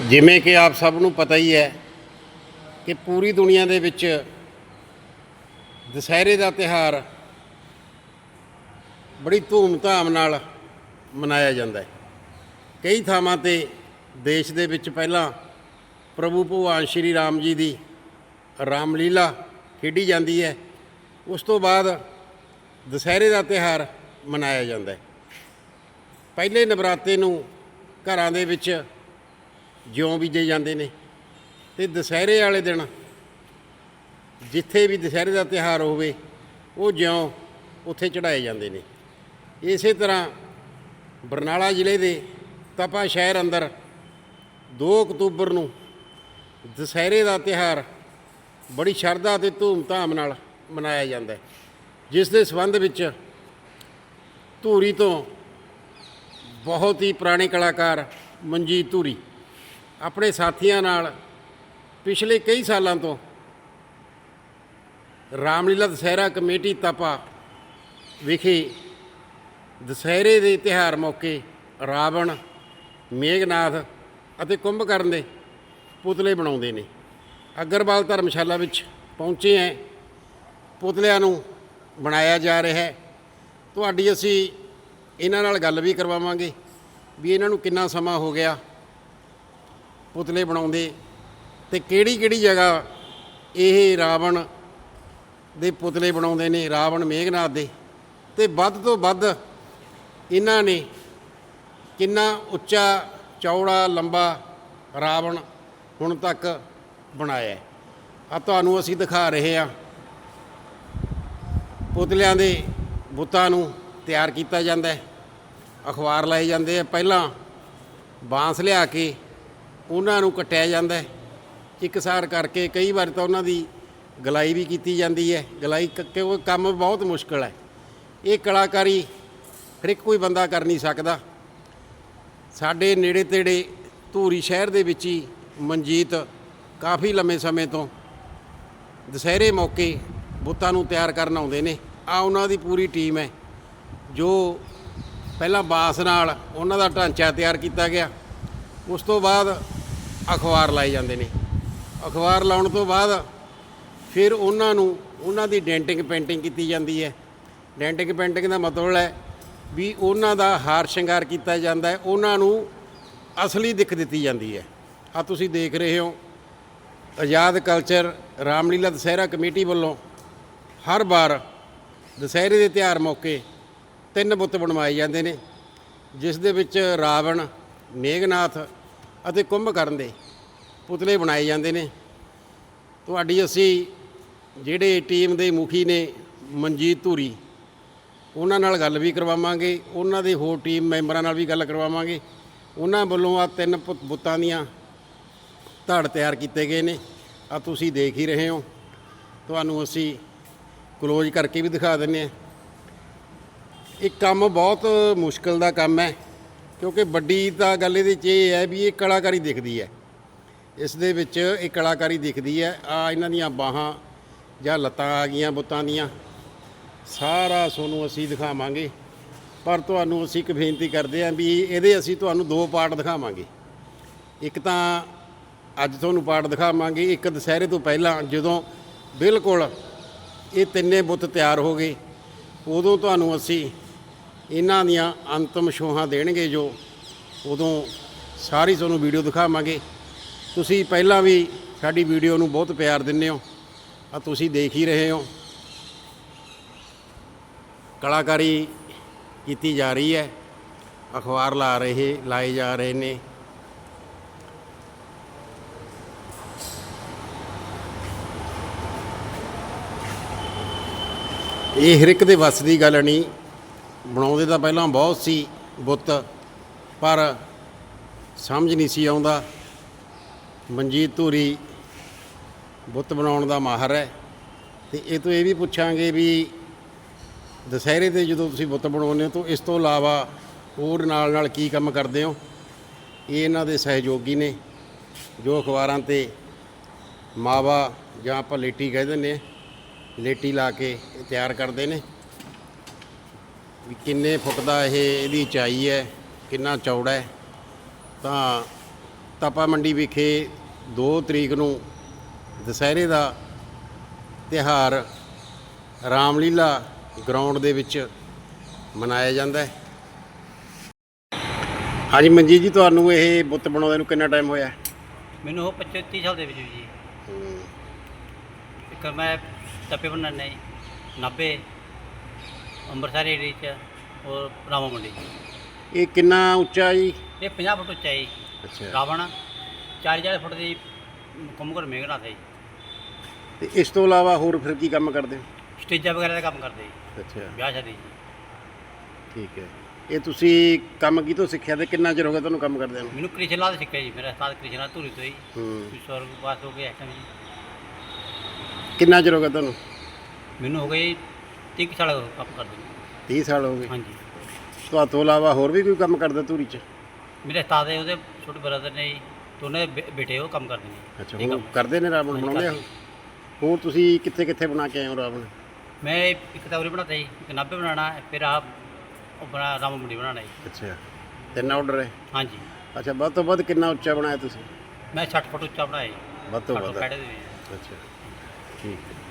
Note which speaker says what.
Speaker 1: ਜਿਵੇਂ ਕਿ ਆਪ ਸਭ ਨੂੰ ਪਤਾ ਹੀ ਹੈ ਕਿ ਪੂਰੀ ਦੁਨੀਆ ਦੇ ਵਿੱਚ ਦੁਸਹਿਰੇ ਦਾ ਤਿਹਾਰ ਬੜੀ ਧੂਮ-ਧਾਮ ਨਾਲ ਮਨਾਇਆ ਜਾਂਦਾ ਹੈ। ਕਈ ਥਾਵਾਂ ਤੇ ਦੇਸ਼ ਦੇ ਵਿੱਚ ਪਹਿਲਾਂ ਪ੍ਰਭੂ ਭਗਵਾਨ ਸ਼੍ਰੀ ਰਾਮ ਜੀ ਦੀ ਰਾਮਲੀਲਾ ਖੇਡੀ ਜਾਂਦੀ ਹੈ। ਉਸ ਤੋਂ ਬਾਅਦ ਦੁਸਹਿਰੇ ਦਾ ਤਿਹਾਰ ਮਨਾਇਆ ਜਾਂਦਾ ਹੈ। ਪਹਿਲੇ ਨਵਰਾਤੇ ਨੂੰ ਘਰਾਂ ਦੇ ਵਿੱਚ ਜਿਉਂ ਬੀਜੇ ਜਾਂਦੇ ਨੇ। ਤੇ ਦੁਸਹਿਰੇ ਵਾਲੇ ਦਿਨ ਜਿੱਥੇ ਵੀ ਦੁਸਹਿਰੇ ਦਾ ਤਿਹਾਰ ਹੋਵੇ, ਉਹ ਜਿਉਂ ਉੱਥੇ ਚੜਾਏ ਜਾਂਦੇ ਨੇ। ਇਸੇ ਤਰ੍ਹਾਂ ਬਰਨਾਲਾ ਜ਼ਿਲ੍ਹੇ ਦੇ ਤਪਾ ਸ਼ਹਿਰ ਅੰਦਰ 2 ਅਕਤੂਬਰ ਨੂੰ ਦੁਸਹਿਰੇ ਦਾ ਤਿਹਾਰ ਬੜੀ ਸ਼ਰਧਾ ਤੇ ਧੂਮ-ਧਾਮ ਨਾਲ ਮਨਾਇਆ ਜਾਂਦਾ ਹੈ। ਜਿਸ ਦੇ ਸੰਬੰਧ ਵਿੱਚ ਧੂਰੀ ਤੋਂ ਬਹੁਤ ਹੀ ਪੁਰਾਣੇ ਕਲਾਕਾਰ ਮਨਜੀਤ ਧੂਰੀ ਆਪਣੇ ਸਾਥੀਆਂ ਨਾਲ ਪਿਛਲੇ ਕਈ ਸਾਲਾਂ ਤੋਂ ਰਾਮਲੀਲਾ ਦੁਸਹਿਰਾ ਕਮੇਟੀ ਤਪਾ ਵਿਖੇ ਦੁਸਹਿਰੇ ਦੇ ਤਿਉਹਾਰ ਮੌਕੇ ਰਾਵਣ, ਮੇਘਨਾਥ ਅਤੇ ਕੁੰਭਕਰਨ ਦੇ ਪੁਤਲੇ ਬਣਾਉਂਦੇ ਨੇ। ਅਗਰਵਾਲ ਧਰਮਸ਼ਾਲਾ ਵਿੱਚ ਪਹੁੰਚੇ ਹੈ ਪੁਤਲਿਆਂ ਨੂੰ ਬਣਾਇਆ ਜਾ ਰਿਹਾ ਹੈ। ਤੁਹਾਡੀ ਅਸੀਂ ਇਹਨਾਂ ਨਾਲ ਗੱਲ ਵੀ ਕਰਵਾਵਾਂਗੇ ਵੀ ਇਹਨਾਂ ਨੂੰ ਕਿੰਨਾ ਸਮਾਂ ਹੋ ਗਿਆ। ਪੁਤਲੇ ਬਣਾਉਂਦੇ ਤੇ ਕਿਹੜੀ ਕਿਹੜੀ ਜਗ੍ਹਾ ਇਹ ਰਾਵਣ ਦੇ ਪੁਤਲੇ ਬਣਾਉਂਦੇ ਨੇ, ਰਾਵਣ ਮੇਘਨਾਥ ਦੇ। ਤੇ ਵੱਧ ਤੋਂ ਵੱਧ ਇਹਨਾਂ ਨੇ ਕਿੰਨਾ ਉੱਚਾ, ਚੌੜਾ, ਲੰਬਾ ਰਾਵਣ ਹੁਣ ਤੱਕ ਬਣਾਇਆ। ਆ ਤੁਹਾਨੂੰ ਅਸੀਂ ਦਿਖਾ ਰਹੇ ਹਾਂ। ਪੁਤਲਿਆਂ ਦੇ ਬੁੱਤਾਂ ਨੂੰ ਤਿਆਰ ਕੀਤਾ ਜਾਂਦਾ ਹੈ। ਅਖਬਾਰ ਲਾਏ ਜਾਂਦੇ ਆ। ਪਹਿਲਾਂ ਬਾਂਸ ਲਿਆ ਕੇ ਉਹਨਾਂ ਨੂੰ ਕੱਟਿਆ ਜਾਂਦਾ ਹੈ। ਇੱਕਸਾਰ ਕਰਕੇ ਕਈ ਵਾਰ ਤਾਂ ਉਹਨਾਂ ਦੀ ਗਲਾਈ ਵੀ ਕੀਤੀ ਜਾਂਦੀ ਹੈ। ਗਲਾਈ ਕਿਉਂਕਿ ਕੰਮ ਬਹੁਤ ਮੁਸ਼ਕਲ ਹੈ। ਇਹ ਕਲਾਕਾਰੀ ਹਰ ਇੱਕ ਕੋਈ ਬੰਦਾ ਕਰ ਨਹੀਂ ਸਕਦਾ। ਸਾਡੇ ਨੇੜੇ ਤੇੜੇ ਧੂਰੀ ਸ਼ਹਿਰ ਦੇ ਵਿੱਚ ਹੀ ਮਨਜੀਤ ਕਾਫੀ ਲੰਮੇ ਸਮੇਂ ਤੋਂ ਦੁਸਹਿਰੇ ਮੌਕੇ ਬੁੱਤਾਂ ਨੂੰ ਤਿਆਰ ਕਰਨ ਆਉਂਦੇ ਨੇ। ਆ ਉਹਨਾਂ ਦੀ ਪੂਰੀ ਟੀਮ ਹੈ। ਜੋ ਪਹਿਲਾਂ ਬਾਸ ਨਾਲ ਉਹਨਾਂ ਦਾ ਢਾਂਚਾ ਤਿਆਰ ਕੀਤਾ ਗਿਆ। ਉਸ ਤੋਂ ਬਾਅਦ ਅਖਬਾਰ ਲਾਏ ਜਾਂਦੇ ਨੇ। ਅਖਬਾਰ ਲਾਉਣ ਤੋਂ ਬਾਅਦ ਫਿਰ ਉਹਨਾਂ ਨੂੰ, ਉਹਨਾਂ ਦੀ ਡੈਂਟਿੰਗ ਪੇਂਟਿੰਗ ਕੀਤੀ ਜਾਂਦੀ ਹੈ। ਡੈਂਟਿੰਗ ਪੇਂਟਿੰਗ ਦਾ ਮਤਲਬ ਹੈ ਵੀ ਉਹਨਾਂ ਦਾ ਹਾਰ ਸ਼ਿੰਗਾਰ ਕੀਤਾ ਜਾਂਦਾ ਹੈ, ਉਹਨਾਂ ਨੂੰ ਅਸਲੀ ਦਿੱਖ ਦਿੱਤੀ ਜਾਂਦੀ ਹੈ। ਆ ਤੁਸੀਂ ਦੇਖ ਰਹੇ ਹੋ, ਆਜ਼ਾਦ ਕਲਚਰ ਰਾਮਲੀਲਾ ਦੁਸਹਿਰਾ ਕਮੇਟੀ ਵੱਲੋਂ ਹਰ ਵਾਰ ਦੁਸਹਿਰੇ ਦੇ ਤਿਉਹਾਰ ਮੌਕੇ ਤਿੰਨ ਬੁੱਤ ਬਣਵਾਏ ਜਾਂਦੇ ਨੇ, ਜਿਸ ਦੇ ਵਿੱਚ ਰਾਵਣ, ਮੇਘਨਾਥ ਅਤੇ ਕੁੰਭਕਰਨ ਦੇ ਪੁਤਲੇ ਬਣਾਏ ਜਾਂਦੇ ਨੇ। ਤੁਹਾਡੀ ਅਸੀਂ ਜਿਹੜੇ ਟੀਮ ਦੇ ਮੁਖੀ ਨੇ ਮਨਜੀਤ ਧੂਰੀ, ਉਹਨਾਂ ਨਾਲ ਗੱਲ ਵੀ ਕਰਵਾਵਾਂਗੇ, ਉਹਨਾਂ ਦੇ ਹੋਰ ਟੀਮ ਮੈਂਬਰਾਂ ਨਾਲ ਵੀ ਗੱਲ ਕਰਵਾਵਾਂਗੇ। ਉਹਨਾਂ ਵੱਲੋਂ ਆ ਤਿੰਨ ਪੁ- ਬੁੱਤਾਂ ਦੀਆਂ ਧੜ ਤਿਆਰ ਕੀਤੇ ਗਏ ਨੇ। ਆ ਤੁਸੀਂ ਦੇਖ ਹੀ ਰਹੇ ਹੋ। ਤੁਹਾਨੂੰ ਅਸੀਂ ਕਲੋਜ਼ ਕਰਕੇ ਵੀ ਦਿਖਾ ਦਿੰਨੇ ਆ ਇਹ ਕੰਮ ਬਹੁਤ ਮੁਸ਼ਕਲ ਦਾ ਕੰਮ ਹੈ। ਕਿਉਂਕਿ ਵੱਡੀ ਤਾਂ ਗੱਲ ਇਹਦੇ 'ਚ ਇਹ ਹੈ ਵੀ ਇਹ ਕਲਾਕਾਰੀ ਦਿਖਦੀ ਹੈ। ਇਸ ਦੇ ਵਿੱਚ ਇਹ ਕਲਾਕਾਰੀ ਦਿਖਦੀ ਹੈ। ਆ ਇਹਨਾਂ ਦੀਆਂ ਬਾਹਾਂ ਜਾਂ ਲੱਤਾਂ ਆ ਗਈਆਂ ਬੁੱਤਾਂ ਦੀਆਂ। ਸਾਰਾ ਤੁਹਾਨੂੰ ਅਸੀਂ ਦਿਖਾਵਾਂਗੇ। ਪਰ ਤੁਹਾਨੂੰ ਅਸੀਂ ਇੱਕ ਬੇਨਤੀ ਕਰਦੇ ਹਾਂ ਵੀ ਇਹਦੇ ਅਸੀਂ ਤੁਹਾਨੂੰ ਦੋ ਪਾਰਟ ਦਿਖਾਵਾਂਗੇ। ਇੱਕ ਤਾਂ ਅੱਜ ਤੁਹਾਨੂੰ ਪਾਰਟ ਦਿਖਾਵਾਂਗੇ। ਇੱਕ ਦੁਸਹਿਰੇ ਤੋਂ ਪਹਿਲਾਂ ਜਦੋਂ ਬਿਲਕੁਲ ਇਹ ਤਿੰਨੇ ਬੁੱਤ ਤਿਆਰ ਹੋ ਗਏ, ਉਦੋਂ ਤੁਹਾਨੂੰ ਅਸੀਂ ਇਹਨਾਂ ਦੀਆਂ ਅੰਤਮ ਸ਼ੋਹਾਂ ਦੇਣਗੇ ਜੋ ਉਦੋਂ ਸਾਰੀ ਤੁਹਾਨੂੰ ਵੀਡੀਓ ਦਿਖਾਵਾਂਗੇ। ਤੁਸੀਂ ਪਹਿਲਾਂ ਵੀ ਸਾਡੀ ਵੀਡੀਓ ਨੂੰ ਬਹੁਤ ਪਿਆਰ ਦਿੰਦੇ ਹੋ ਆ ਤੁਸੀਂ ਦੇਖ ਹੀ ਰਹੇ ਹੋ। ਕਲਾਕਾਰੀ ਕੀਤੀ ਜਾ ਰਹੀ ਹੈ। ਅਖਬਾਰ ਲਾ ਰਹੇ, ਲਾਏ ਜਾ ਰਹੇ ਨੇ। ਇਹ ਹਰ ਇੱਕ ਦੇ ਵੱਸ ਦੀ ਗੱਲ ਨਹੀਂ ਬਣਾਉਂਦੇ ਤਾਂ ਪਹਿਲਾਂ ਬਹੁਤ ਸੀ ਬੁੱਤ, ਪਰ ਸਮਝ ਨਹੀਂ ਸੀ ਆਉਂਦਾ। ਮਨਜੀਤ ਧੂਰੀ ਬੁੱਤ ਬਣਾਉਣ ਦਾ ਮਾਹਰ ਹੈ। ਤੇ ਇਹ ਤੋਂ ਇਹ ਵੀ ਪੁੱਛਾਂਗੇ ਵੀ ਦੁਸਹਿਰੇ ਤੇ ਜਦੋਂ ਤੁਸੀਂ ਬੁੱਤ ਬਣਾਉਂਦੇ ਹੋ ਤਾਂ ਇਸ ਤੋਂ ਇਲਾਵਾ ਹੋਰ ਨਾਲ ਨਾਲ ਕੀ ਕੰਮ ਕਰਦੇ ਹੋ? ਇਹ ਇਹਨਾਂ ਦੇ ਸਹਿਯੋਗੀ ਨੇ, ਜੋ ਅਖਬਾਰਾਂ ਤੇ ਮਾਵਾ ਜਾਂ ਆਪਾਂ ਲੇਟੀ ਕਹਿ ਦਿੰਦੇ ਹਾਂ, ਲੇਟੀ ਲਾ ਕੇ ਤਿਆਰ ਕਰਦੇ ਨੇ। ਵੀ ਕਿੰਨੇ ਫੁੱਟ ਦਾ ਇਹ ਇਹਦੀ ਉਚਾਈ ਹੈ ਕਿੰਨਾ ਚੌੜਾ ਹੈ। ਤਾਂ ਤਪਾ ਮੰਡੀ ਵਿਖੇ 2 ਤਰੀਕ ਨੂੰ ਦੁਸਹਿਰੇ ਦਾ ਤਿਹਾਰ ਰਾਮਲੀਲਾ ਗਰਾਊਂਡ ਦੇ ਵਿੱਚ ਮਨਾਇਆ ਜਾਂਦਾ ਹੈ। ਹਾਂਜੀ ਮਨਜੀਤ ਜੀ ਤੁਹਾਨੂੰ ਇਹ ਬੁੱਤ ਬਣਾਉਂਦੇ ਨੂੰ ਕਿੰਨਾ ਟਾਈਮ ਹੋਇਆ?
Speaker 2: ਮੈਨੂੰ ਉਹ 25 30 ਸਾਲ ਦੇ ਵਿੱਚ ਜੀ। ਇੱਕ ਮੈਂ ਟੱਪੇ ਬਣਾਉਣੇ 90 ਅੰਮ੍ਰਿਤਸਰ ਏਰੀਏ ਚ ਔਰ ਰਾਮਾ ਮੰਡੀ
Speaker 1: ਇਹ ਕਿੰਨਾ ਉੱਚਾ ਜੀ?
Speaker 2: ਇਹ 50 ਫੁੱਟ ਉੱਚਾ ਜੀ।
Speaker 1: ਅੱਛਾ।
Speaker 2: ਰਾਵਣ 40 40 ਫੁੱਟ ਦੀ ਕੁੰਭਕਰ ਮੇਘਨਾਥ ਹੈ ਜੀ
Speaker 1: ਤੇ ਇਸ ਤੋਂ ਇਲਾਵਾ ਹੋਰ ਫਿਰ ਕੀ ਕੰਮ ਕਰਦੇ ਹੋ?
Speaker 2: ਸਟੇਜਾਂ ਵਗੈਰਾ ਦਾ ਕੰਮ ਕਰਦੇ ਜੀ।
Speaker 1: ਅੱਛਾ।
Speaker 2: ਵਿਆਹ ਸ਼ਾਦੀ ਜੀ।
Speaker 1: ਠੀਕ ਹੈ। ਇਹ ਤੁਸੀਂ ਕੰਮ ਕੀ ਤੋਂ ਸਿੱਖਿਆ ਤੇ ਕਿੰਨਾ ਚਿਰ ਹੋ ਗਿਆ ਤੁਹਾਨੂੰ ਕੰਮ ਕਰਦਿਆਂ ਨੂੰ?
Speaker 2: ਮੈਨੂੰ ਕ੍ਰਿਸ਼ਨ ਲਾਲ ਸਿੱਖਿਆ ਜੀ ਮੇਰਾ ਉਸਤਾਦ ਕ੍ਰਿਸ਼ਨ ਧੂਰੀ ਤੋਂ ਹੀ।
Speaker 1: ਹੂੰ
Speaker 2: ਕਿਸ਼ੋਰ ਬਾਸ ਹੋ ਗਿਆ ਇਸ time ਜੀ।
Speaker 1: ਕਿੰਨਾ ਚਿਰ ਹੋ ਗਿਆ ਤੁਹਾਨੂੰ?
Speaker 2: ਮੈਨੂੰ ਹੋ ਗਏ 30 ਸਾਲ ਕੰਮ ਕਰਦੇ ਨੂੰ।
Speaker 1: 30 ਸਾਲ ਹੋ ਗਏ।
Speaker 2: ਹਾਂਜੀ।
Speaker 1: ਤੁਹਾਡੇ ਤੋਂ ਇਲਾਵਾ ਹੋਰ ਵੀ ਕੋਈ ਕੰਮ ਕਰਦਾ ਧੂਰੀ ਚ?
Speaker 2: ਮੇਰੇ ਹੈ ਉਹਦੇ ਛੋਟੇ ਬ੍ਰਦਰ ਨੇ ਜੀ ਦੋਨੇ ਬੇ- ਬੇਟੇ ਉਹ ਕੰਮ ਕਰਦੇ ਨੇ।
Speaker 1: ਅੱਛਾ
Speaker 2: ਇਹ
Speaker 1: ਹੁਣ
Speaker 2: ਕੰਮ।
Speaker 1: ਕਰਦੇ ਨੇ ਰਾਵਣ
Speaker 2: ਹਾਂਜੀ,
Speaker 1: ਬਣਾਉਂਦੇ ਆ
Speaker 2: ਕਰਦੇ।
Speaker 1: ਹੋਰ ਤੁਸੀਂ ਕਿੱਥੇ ਕਿੱਥੇ ਬਣਾ ਕੇ ਆਏ ਹੋ ਰਾਵਣ?
Speaker 2: ਮੈਂ ਇੱਕ ਤਵਰੀ ਬਣਾਤਾ ਜੀ ਇੱਕ 90 ਬਣਾਉਣਾ ਹੈ, ਫਿਰ ਆਪ ਆਪਣਾ ਰਾਮ ਮੰਡੀ ਬਣਾਉਣਾ ਜੀ।
Speaker 1: ਅੱਛਾ ਤਿੰਨ ਆਰਡਰ ਹੈ?
Speaker 2: ਹਾਂਜੀ।
Speaker 1: ਅੱਛਾ ਵੱਧ ਤੋਂ ਵੱਧ ਕਿੰਨਾ ਉੱਚਾ ਬਣਾਇਆ ਤੁਸੀਂ?
Speaker 2: ਮੈਂ 60 ਫੁੱਟ ਉੱਚਾ ਬਣਾਇਆ ਜੀ।
Speaker 1: ਵੱਧ ਤੋਂ ਵੱਧ।
Speaker 2: ਘੱਟ ਦੇ ਵਿੱਚ।
Speaker 1: ਅੱਛਾ ਠੀਕ ਹੈ।